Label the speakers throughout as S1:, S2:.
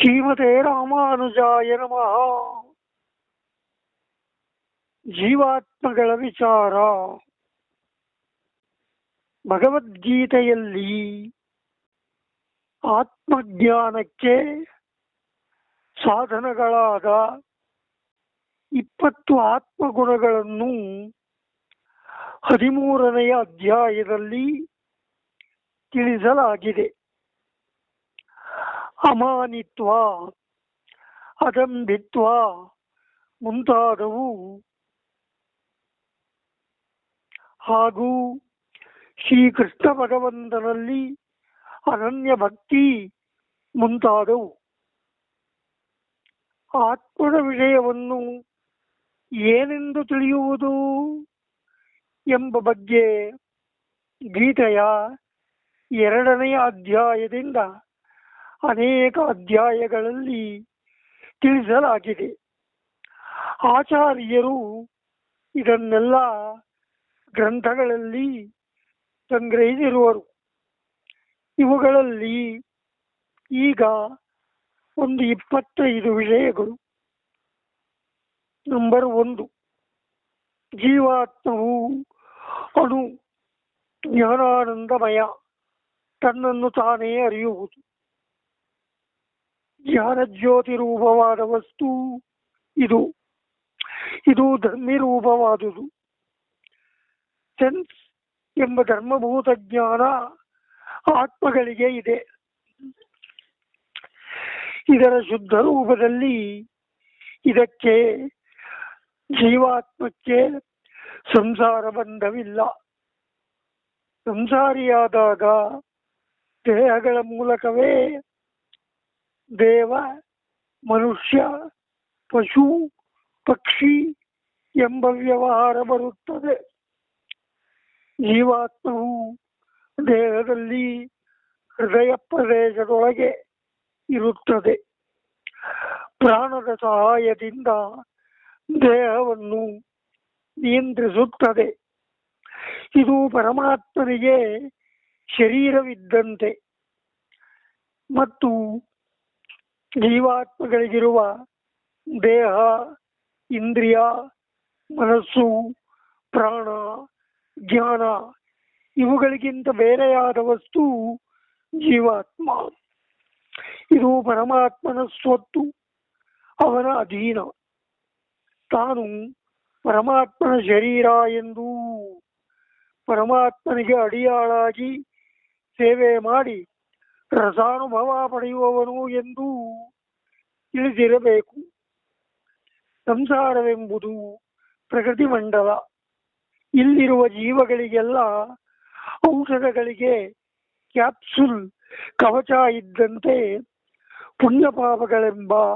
S1: ಶ್ರೀಮತೆ ರಾಮಾನುಜಾಯ ನಮಃ. ಜೀವಾತ್ಮಗಳ ವಿಚಾರ. ಭಗವದ್ಗೀತೆಯಲ್ಲಿ ಆತ್ಮಜ್ಞಾನಕ್ಕೆ ಸಾಧನಗಳಾದ ಇಪ್ಪತ್ತು ಆತ್ಮಗುಣಗಳನ್ನು ಹದಿಮೂರನೆಯ ಅಧ್ಯಾಯದಲ್ಲಿ ತಿಳಿಸಲಾಗಿದೆ. ಅಮಾನಿತ್ವ ಅದಂಬಿತ್ವ ಮುಂತಾದವು. ಹಾಗೂ ಶ್ರೀಕೃಷ್ಣ ಭಗವಂತನಲ್ಲಿ ಅನನ್ಯ ಭಕ್ತಿ ಮುಂತಾದವು. ಆತ್ಮದ ವಿಷಯವನ್ನು ಏನೆಂದು ತಿಳಿಯುವುದು ಎಂಬ ಬಗ್ಗೆ ಗೀತೆಯ ಎರಡನೆಯ ಅಧ್ಯಾಯದಿಂದ ಅನೇಕ ಅಧ್ಯಾಯಗಳಲ್ಲಿ ತಿಳಿಸಲಾಗಿದೆ. ಆಚಾರ್ಯರು ಇದನ್ನೆಲ್ಲ ಗ್ರಂಥಗಳಲ್ಲಿ ಸಂಗ್ರಹಿಸಿರುವರು. ಇವುಗಳಲ್ಲಿ ಈಗ ಒಂದು ಇಪ್ಪತ್ತೈದು ವಿಷಯಗಳು. ನಂಬರ್ ಒಂದು, ಜೀವಾತ್ಮವು ಅಣು ಜ್ಞಾನಾನಂದಮಯ ತನ್ನನ್ನು ತಾನೇ ಅರಿಯುವುದು. ಜ್ಞಾನಜ್ಯೋತಿ ರೂಪವಾದ ವಸ್ತು ಇದು ಇದು ಧರ್ಮಿ ರೂಪವಾದುದು ಸೆನ್ಸ್ ಎಂಬ ಧರ್ಮಭೂತ ಜ್ಞಾನ ಆತ್ಮಗಳಿಗೆ ಇದೆ. ಇದರ ಶುದ್ಧ ರೂಪದಲ್ಲಿ ಇದಕ್ಕೆ ಜೀವಾತ್ಮಕ್ಕೆ ಸಂಸಾರ ಬಂಧವಿಲ್ಲ. ಸಂಸಾರಿಯಾದಾಗ ದೇಹಗಳ ಮೂಲಕವೇ ದೇವ, ಮನುಷ್ಯ, ಪಶು, ಪಕ್ಷಿ ಎಂಬ ವ್ಯವಹಾರ ಬರುತ್ತದೆ. ಜೀವಾತ್ಮವು ದೇಹದಲ್ಲಿ ಹೃದಯ ಪ್ರದೇಶದೊಳಗೆ ಇರುತ್ತದೆ. ಪ್ರಾಣದ ಸಹಾಯದಿಂದ ದೇಹವನ್ನು ನಿಯಂತ್ರಿಸುತ್ತದೆ. ಇದು ಪರಮಾತ್ಮನಿಗೆ ಶರೀರವಿದ್ದಂತೆ. ಮತ್ತು ಜೀವಾತ್ಮಗಳಿಗಿರುವ ದೇಹ, ಇಂದ್ರಿಯ, ಮನಸ್ಸು, ಪ್ರಾಣ, ಜ್ಞಾನ, ಇವುಗಳಿಗಿಂತ ಬೇರೆಯಾದ ವಸ್ತು ಜೀವಾತ್ಮ. ಇದು ಪರಮಾತ್ಮನ ಸ್ವತ್ತು, ಅವನ ಅಧೀನ. ತಾನು ಪರಮಾತ್ಮನ ಶರೀರ ಎಂದು ಪರಮಾತ್ಮನಿಗೆ ಅಡಿಯಾಳಾಗಿ ಸೇವೆ ಮಾಡಿ ರಸಾನುಭವ ಪಡೆಯುವವನು ಎಂದು ತಿಳಿದಿರಬೇಕು. ಸಂಸಾರವೆಂಬುದು ಪ್ರಕೃತಿ ಮಂಡಲ. ಇಲ್ಲಿರುವ ಜೀವಗಳಿಗೆಲ್ಲ ಔಷಧಗಳಿಗೆ ಕ್ಯಾಪ್ಸುಲ್ ಕವಚ ಇದ್ದಂತೆ ಪುಣ್ಯಪಾಪಗಳೆಂಬ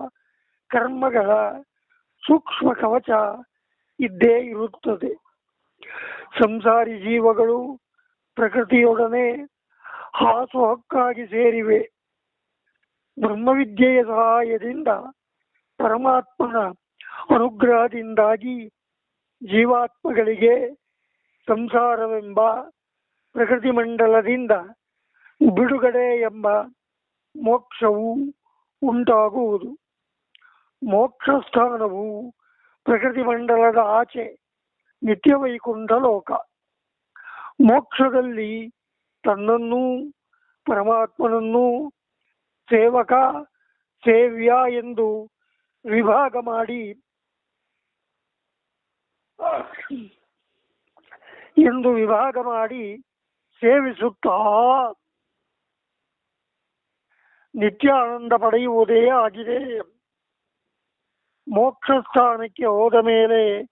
S1: ಕರ್ಮಗಳ ಸೂಕ್ಷ್ಮ ಕವಚ ಇದ್ದೇ ಇರುತ್ತದೆ. ಸಂಸಾರಿ ಜೀವಗಳು ಪ್ರಕೃತಿಯೊಡನೆ ಹಾಸು ಹಕ್ಕಾಗಿ ಸೇರಿವೆ. ಬ್ರಹ್ಮವಿದ್ಯೆಯ ಸಹಾಯದಿಂದ, ಪರಮಾತ್ಮನ ಅನುಗ್ರಹದಿಂದಾಗಿ ಜೀವಾತ್ಮಗಳಿಗೆ ಸಂಸಾರವೆಂಬ ಪ್ರಕೃತಿ ಮಂಡಲದಿಂದ ಬಿಡುಗಡೆ ಎಂಬ ಮೋಕ್ಷವು ಉಂಟಾಗುವುದು. ಮೋಕ್ಷ ಸ್ಥಾನವು ಪ್ರಕೃತಿ ಮಂಡಲದ ಆಚೆ ನಿತ್ಯ ವೈಕುಂಠ ಲೋಕ. ಮೋಕ್ಷದಲ್ಲಿ ತನ್ನನ್ನು ಪರಮಾತ್ಮನನ್ನು ಸೇವಕ, ಸೇವ್ಯ ಎಂದು ವಿಭಾಗ ಮಾಡಿ ಎಂದು ವಿಭಾಗ ಮಾಡಿ ಸೇವಿಸುತ್ತಾ ನಿತ್ಯ ಆನಂದ ಪಡೆಯುವುದೇ ಆಗಿದೆ. ಮೋಕ್ಷ ಸ್ಥಾನಕ್ಕೆ ಹೋದ ಮೇಲೆ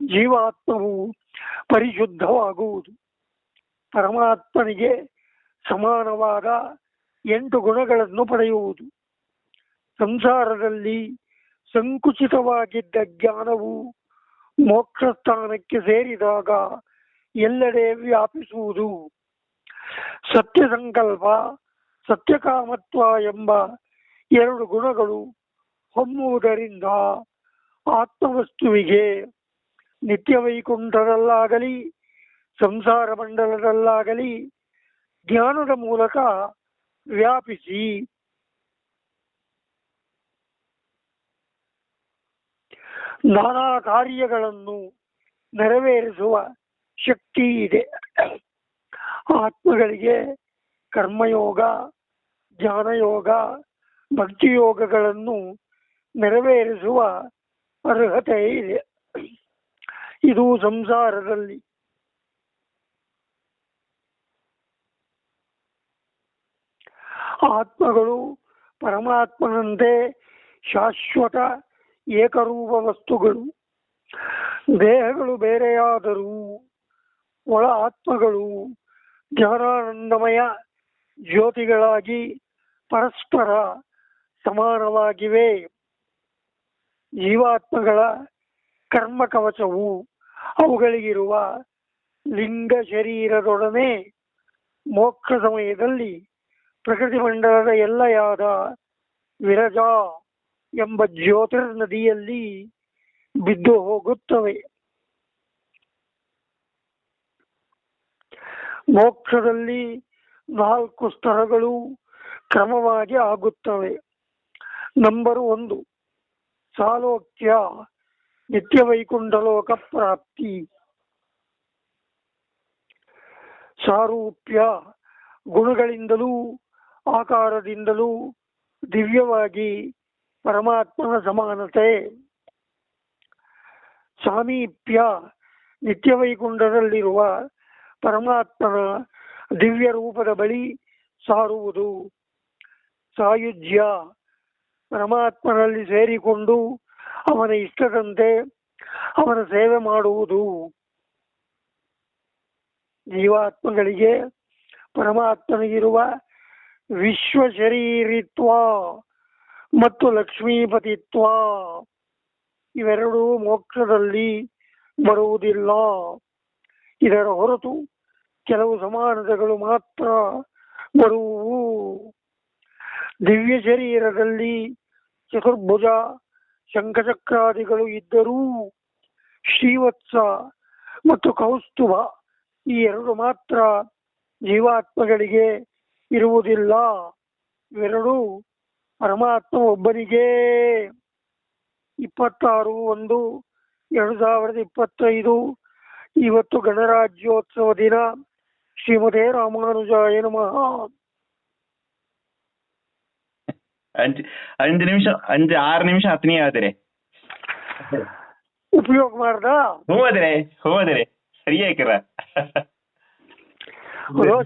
S1: ಜೀವಾತ್ಮವು ಪರಿಶುದ್ಧವಾಗುವುದು. ಪರಮಾತ್ಮನಿಗೆ ಸಮಾನವಾದ ಎಂಟು ಗುಣಗಳನ್ನು ಪಡೆಯುವುದು. ಸಂಸಾರದಲ್ಲಿ ಸಂಕುಚಿತವಾಗಿದ್ದ ಜ್ಞಾನವು ಮೋಕ್ಷ ಸ್ಥಾನಕ್ಕೆ ಸೇರಿದಾಗ ಎಲ್ಲೆಡೆ ವ್ಯಾಪಿಸುವುದು. ಸತ್ಯ ಸಂಕಲ್ಪ ಸತ್ಯಕಾಮತ್ವ ಎಂಬ ಎರಡು ಗುಣಗಳು ಹೊಮ್ಮುವುದರಿಂದ ಆತ್ಮವಸ್ತುವಿಗೆ ನಿತ್ಯ ವೈಕುಂಠದಲ್ಲಾಗಲಿ ಸಂಸಾರ ಮಂಡಲದಲ್ಲಾಗಲಿ ಧ್ಯಾನದ ಮೂಲಕ ವ್ಯಾಪಿಸಿ. ನಾನಾ ಕಾರ್ಯಗಳನ್ನು ನೆರವೇರಿಸುವ ಶಕ್ತಿ ಇದೆ. ಆತ್ಮಗಳಿಗೆ ಕರ್ಮಯೋಗ ಧ್ಯಾನಯೋಗ ಭಕ್ತಿಯೋಗಗಳನ್ನು ನೆರವೇರಿಸುವ ಅರ್ಹತೆ ಇದೆ. ಇದು ಸಂಸಾರದಲ್ಲಿ ಆತ್ಮಗಳು ಪರಮಾತ್ಮನಂತೆ ಶಾಶ್ವತ ಏಕರೂಪ ವಸ್ತುಗಳು ದೇಹಗಳು ಬೇರೆಯಾದರೂ ಒಳ ಆತ್ಮಗಳು ಜ್ಞಾನಾನಂದಮಯ ಜ್ಯೋತಿಗಳಾಗಿ ಪರಸ್ಪರ ಸಮಾನವಾಗಿವೆ. ಜೀವಾತ್ಮಗಳ ಕರ್ಮ ಕವಚವು ಅವುಗಳಿಗಿರುವ ಲಿಂಗ ಶರೀರದೊಡನೆ ಮೋಕ್ಷ ಸಮಯದಲ್ಲಿ ಪ್ರಕೃತಿ ಮಂಡಲದ ಎಲ್ಲೆಯಾದ ವಿರಜ ಎಂಬ ಜ್ಯೋತಿರ್ ನದಿಯಲ್ಲಿ ಬಿದ್ದು ಹೋಗುತ್ತವೆ. ಮೋಕ್ಷದಲ್ಲಿ ನಾಲ್ಕು ಸ್ತರಗಳು ಕ್ರಮವಾಗಿ ಆಗುತ್ತವೆ. ನಂಬರ್ ಒಂದು, ಸಾಲೋಕ್ಯ ನಿತ್ಯ ವೈಕುಂಠಲೋಕ ಪ್ರಾಪ್ತಿ. ಸಾರೂಪ್ಯ ಗುಣಗಳಿಂದಲೂ ಆಕಾರದಿಂದಲೂ ದಿವ್ಯವಾಗಿ ಪರಮಾತ್ಮನ ಸಮಾನತೆ. ಸಾಮೀಪ್ಯ ನಿತ್ಯವೈಕುಂಠದಲ್ಲಿರುವ ಪರಮಾತ್ಮನ ದಿವ್ಯ ರೂಪದ ಬಳಿ ಸಾರುವುದು. ಸಾಯುಜ್ಯ ಪರಮಾತ್ಮನಲ್ಲಿ ಸೇರಿಕೊಂಡು ಅವನ ಇಷ್ಟದಂತೆ ಅವನ ಸೇವೆ ಮಾಡುವುದು. ಜೀವಾತ್ಮಗಳಿಗೆ ಪರಮಾತ್ಮನಿಗಿರುವ ವಿಶ್ವ ಶರೀರಿತ್ವ ಮತ್ತು ಲಕ್ಷ್ಮೀಪತಿತ್ವ ಇವೆರಡೂ ಮೋಕ್ಷದಲ್ಲಿ ಬರುವುದಿಲ್ಲ. ಇದರ ಹೊರತು ಕೆಲವು ಸಮಾನತೆಗಳು ಮಾತ್ರ ಬರುವು ದಿವ್ಯ ಶರೀರದಲ್ಲಿ ಚತುರ್ಭುಜ ಶಂಖಚಕ್ರಾದಿಗಳು ಇದ್ದರೂ ಶ್ರೀವತ್ಸ ಮತ್ತು ಕೌಸ್ತುಭ ಈ ಎರಡು ಮಾತ್ರ ಜೀವಾತ್ಮಗಳಿಗೆ ಇರುವುದಿಲ್ಲ. ಇವೆರಡು ಪರಮಾತ್ಮ ಒಬ್ಬನಿಗೆ. ಇಪ್ಪತ್ತಾರು ಒಂದು ಎರಡು ಸಾವಿರದ ಇಪ್ಪತ್ತೈದು ಇವತ್ತು ಗಣರಾಜ್ಯೋತ್ಸವ ದಿನ. ಶ್ರೀಮದೇ ರಾಮಾನುಜಾಯ ನಮಃ.
S2: ಐದು ನಿಮಿಷ ಐದು ಆರು ನಿಮಿಷ ಹತ್ತನೇ ಆದರೆ
S1: ಉಪಯೋಗ ಮಾಡ್ದ?
S2: ಹೋದ್ರೆ ಹೋದ್ರೆ ಸರಿಯಾಕಿರ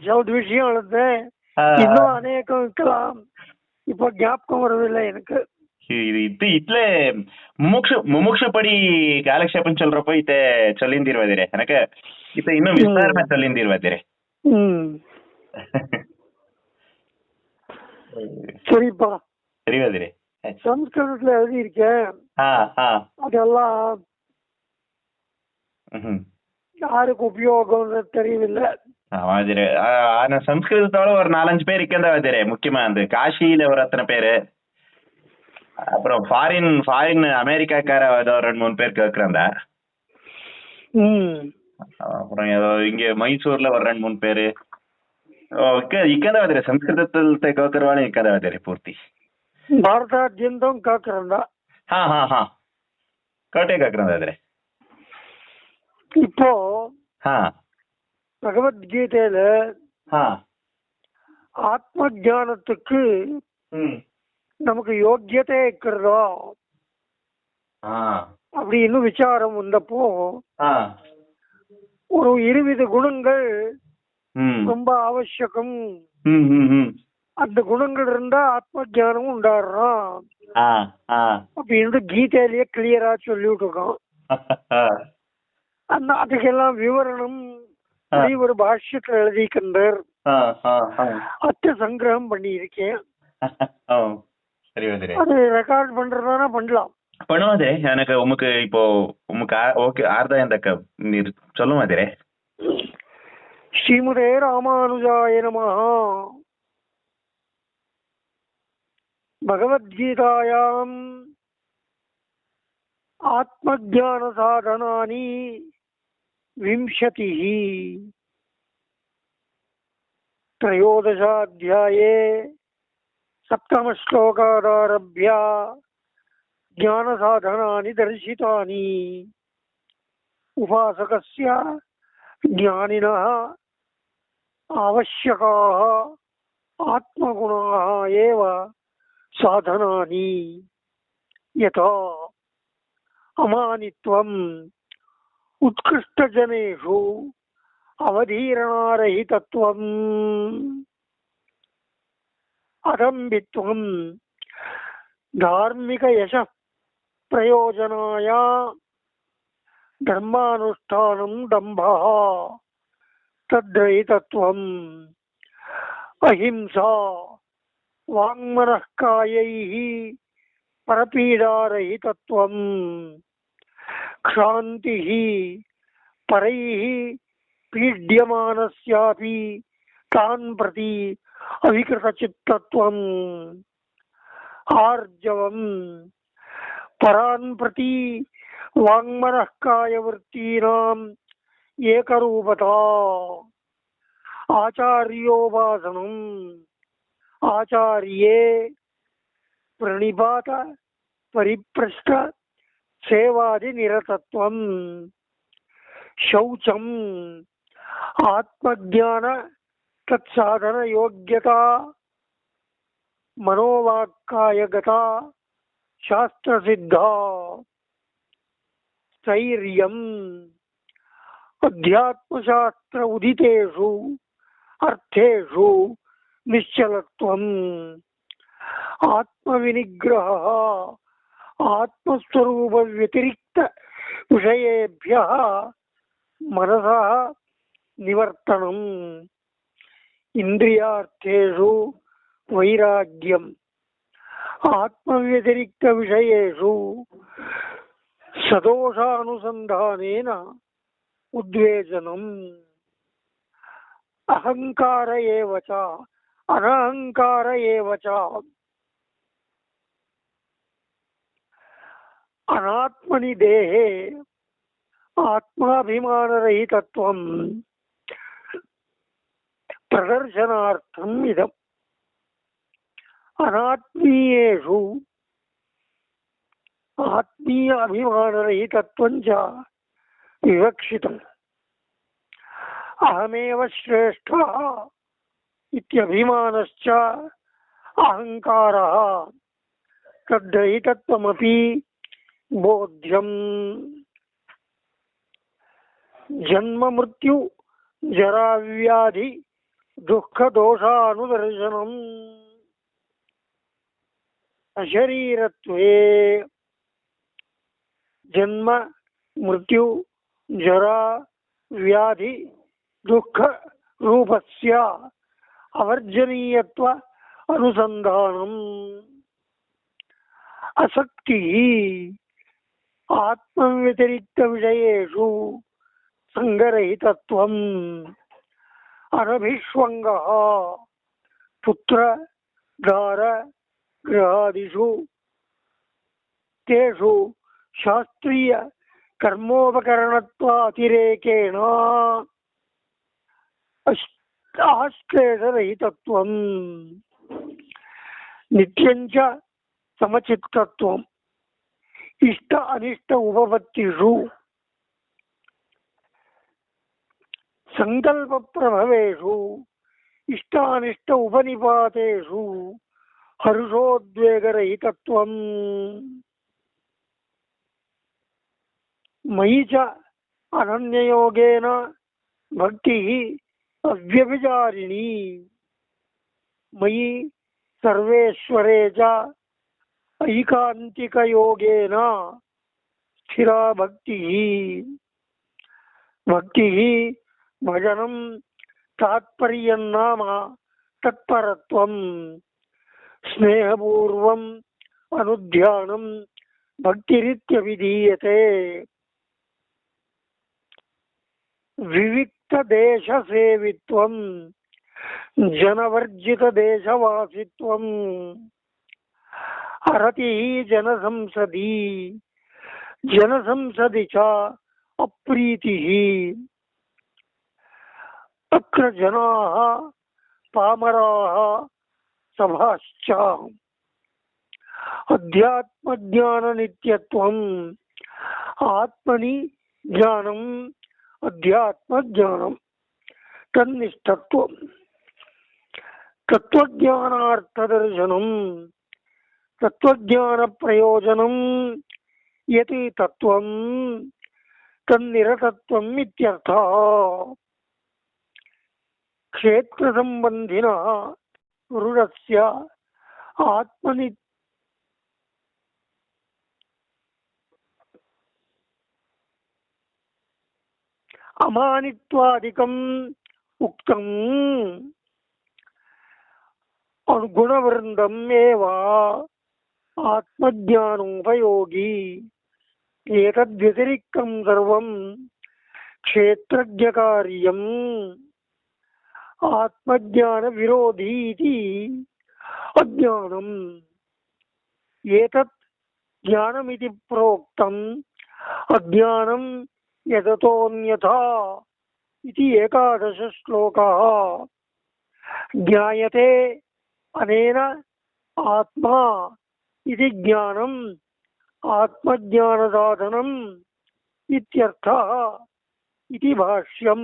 S1: ಜಲ್ದ್ ವಿಷಯ ಹೇಳಿದ್ದೆ ಇನ್ನೂ ಅನೇಕ இருக்கலாம் இப்ப ஞாபகம் வரவில்லை எனக்கு
S2: இது இது இத்லே ಮುಮುಕ್ಷು ಮುಮುಕ್ಷು ಪಡಿ ಕಾಲಕ್ಷೇಪನ್ ಚೊಲ್ರಪ್ಪ ಇತ್ತೆ ಚೊಲ್ಲಿಂದಿರ್ವದಿರೆ ನನಕ ಇತ್ತ ಇನ್ನು ವಿಸ್ತಾರನ ಚೊಲ್ಲಿಂದಿರ್ವದಿರೆ
S1: ಹ್ಮ್ சரிப்பா
S2: ಸರಿವದಿರೆ
S1: சம்ஸ்கிருதத்துல எழுதியிருக்கேன்
S2: ಹಾ ಹಾ
S1: அதெல்லாம்
S2: ಹ್ಮ್
S1: யாருக்கு உபயோகம்னு தெரியவில்லை
S2: ஆமாதிரே ஆனா சம்ஸ்கிருதத்தோட ஒரு நாலஞ்சு பேர் இருக்கேன்டா முக்கியமா அந்த காஷியில ஒரு அத்தனை பேரு அப்புறம் ஃபாரின் ஃபாரின் அமெரிக்காக்கார ஏதோ ரெண்டு மூணு பேர் கேக்குறாங்க அப்புறம் ஏதோ இங்க மைசூர்ல ஒரு ரெண்டு மூணு பேரு ఇక్కడవాదిరే సంస్కృతతో
S1: కాకర వాళ్ళు
S2: ஹா ஹா భారతాద్యంతో కాకరందా కోటే కాకరందాదిరే
S1: இப்போ
S2: ஹா
S1: பகவத்கீதையில ஆத்ம
S2: ஜானத்துக்கு
S1: நமக்கு யோக்கியதே இருக்கிறதோ அப்படின்னு விசாரம் வந்தப்போ ஒரு இருவித குணங்கள் ரொம்ப
S2: அவசியகம்
S1: அந்த குணங்கள் இருந்தா ஆத்ம
S2: ஜானம் உண்டாடுறோம்
S1: அப்படின்னு கீதையிலேயே கிளியரா சொல்லிட்டு இருக்கோம் அந்த அதுக்கெல்லாம் விவரணம் ஒரு பாஷ்யத்துல எழுதிக்கின்றார். அத்தை சங்கிரகம் பண்ணி இருக்கேன் அது ரெக்கார்ட் பண்றதுனா பண்ணலாம்.
S2: பண்ணுவாதே எனக்கு உமக்கு இப்போ உமக்கு ஓகே ஆர்தா எந்த நீர் சொல்லும் அதிரே
S1: ஸ்ரீமதே ராமானுஜாய நமஹ. பகவத்கீதாயாம். ஆத்மஜான சாதனானி. विंशतिः। त्रयोदशाध्याये सप्तमश्लोकादारभ्य ज्ञानसाधनानि दर्शितानि। उपासकस्य ज्ञानिनः आवश्यकाः आत्मगुणाः एव साधनानि। यथा अमानित्वम् उत्कृष्टजनेषु अवधीरणारहितत्वम् अदम्बित्वम् धार्मिकयशः प्रयोजनाय धर्मानुष्ठानं दम्भः तद्रहितत्वम् अहिंसा वाङ्मनःकायैः परपीडारहितत्वम् क्षान्तिः परैः पीड्यमानस्यापि तान् प्रति अविकृतचित्तत्वम् आर्जवम्। परान् प्रति वाङ्मनःकायवृत्तीनाम् एकरूपता। आचार्योपासनम्। आचार्ये प्रणिपात परिपृष्ट। సేవాది నిరతత్వం శౌచం ఆత్మజ్ఞాన తత్సాధన యోగ్యత మనోవాక్కాయగత శాస్త్రసిద్ధ స్థైర్యం అధ్యాత్మశాస్త్ర ఉదితేషు అర్థేషు నిశ్చలత్వం ఆత్మవినిగ్రహ आत्मविनिग्रहः आत्मस्वरूपव्यतिरिक्तविषयेभ्यः मनसः निवर्तनम् इन्द्रियार्थेषु वैराग्यम् आत्मव्यतिरिक्तविषयेषु सदोषानुसन्धानेन उद्वेजनम् अहङ्कार एव च अनहङ्कार एव च अनात्मनि देहे आत्माभिमानरहितत्वम् प्रदर्शनार्थम् इदम्। अनात्मीयेषु आत्मीय अभिमानरहितत्वं च विवक्षितम्। अहमेव श्रेष्ठः इत्यभिमानश्च अहङ्कारः। तद्रहितत्वमपि बोध्यम् जन्म मृत्यु जराव्याधि दुःखदोषानुदर्शनम् अशरीरत्वे। जन्म मृत्यु, जरा व्याधि, दुःख रूपस्य अवर्जनीयत्व अनुसन्धानम्। असक्तिः। आत्मव्यतिरिक्तविषयेषु सङ्गरहितत्वम्। अनभिष्वङ्गः पुत्र दार गृहादिषु। तेषु शास्त्रीय कर्मोपकरणत्वातिरेकेण नित्यञ्च समचित्तत्वम्। इष्ट अनिष्ट उपपत्तिषु सङ्कल्पप्रभवेषु इष्टानिष्ट उपनिपातेषु हर्षोद्वेगरहितत्वम्। मयि च अनन्ययोगेन भक्तिः अव्यभिचारिणी। मयि सर्वेश्वरे च ஐகாந்திகயோகேன ஸ்திரா பக்தி பக்தி பஜனம் தாத்பரியம் நாம தத்பரத்வம் ஸ்நேகபூர்வம் அனுத்தியானம் பக்திரித்யவிதீயதே விவிக்ததேசசேவித்வம் ஜனவர்ஜிததேசவாசித்வம் अर्हति जनसंसदि। जनसंसदि च अप्रीतिः। अत्र जनाः पामराः सभाश्च। अध्यात्मज्ञाननित्यत्वम्। आत्मनि ज्ञानम् अध्यात्मज्ञानम्। तन्निष्ठत्वम्। तत्त्वज्ञानार्थदर्शनम्। தத்துவஜானப்பிரயோஜனம். எது தத்துவம் தன்னிரதத்துவம் இத்தியர்த்தா. க்ஷேத்திரசம்பந்தினா ருடஸ்ய ஆத்மனி அமானித்வாதிகம் உக்தம். அனுகுணவிருந்தம் ஏவா. आत्मज्ञानोपयोगी। एतद्व्यतिरिक्तं सर्वं क्षेत्रज्ञकार्यम्। आत्मज्ञानविरोधी इति अज्ञानम्। एतत् ज्ञानमिति प्रोक्तम्। अज्ञानं यततोऽन्यथा इति एकादशश्लोकः। ज्ञायते अनेन आत्मा इति ज्ञानम आत्मज्ञान साधनम इति भाष्यम।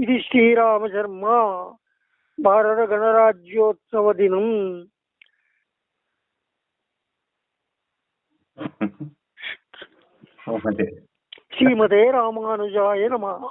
S1: इति श्रीराम शर्मा
S2: भारत गणराज्योत्सव दिनम
S1: श्रीमते रामानुजाय नमः।